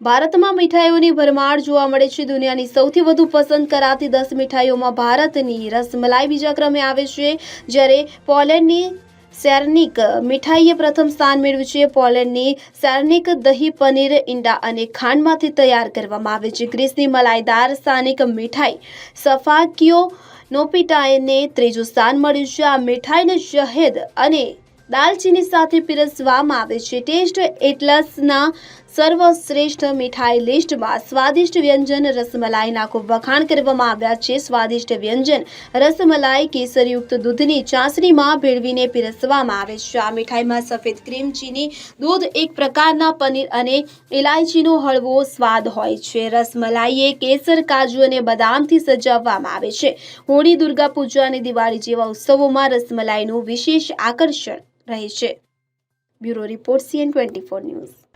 ભારતમાં મીઠાઈઓની ભરમાર જોવા મળે છે. દુનિયાની સૌથી વધુ પસંદ કરાતી દસ મીઠાઈઓમાં ભારતની રસમલાઈ બીજા ક્રમે આવે છે, જ્યારે પોલેન્ડની સેર્નિક મીઠાઈએ પ્રથમ સ્થાન મેળવ્યું છે. પોલેન્ડની સેર્નિક દહીં પનીર ઈંડા અને ખાંડમાંથી તૈયાર કરવામાં આવે છે. ગ્રીસની મલાઈદાર સ્થાનિક મીઠાઈ સફાકીઓ નોપિટાઈને ત્રીજું સ્થાન મળ્યું છે. આ મીઠાઈને શહેદ અને દાલચીની સાથે પીરસવામાં આવે છે. ટેસ્ટ એટલસના સર્વશ્રેષ્ઠ મીઠાઈ લિસ્ટમાં સ્વાદિષ્ટ વ્યંજન રસમલાઈના ખૂબ વખાણ કરવામાં આવ્યા છે. સ્વાદિષ્ટ વ્યંજન, રસમલાઈ, કેસરયુક્ત દૂધની ચાસણીમાં ભેળવીને પીરસવામાં આવે છે. આ મીઠાઈમાં સફેદ ક્રીમ, ચીની દૂધ, એક પ્રકારના પનીર અને ઇલાયચીનો હળવો સ્વાદ હોય છે. રસમલાઈએ કેસર, કાજુ અને બદામથી સજાવવામાં આવે છે. હોળી, દુર્ગા પૂજા અને દિવાળી જેવા ઉત્સવોમાં રસમલાઈનું વિશેષ આકર્ષણ રહે છે. Bureau report CN twenty four news.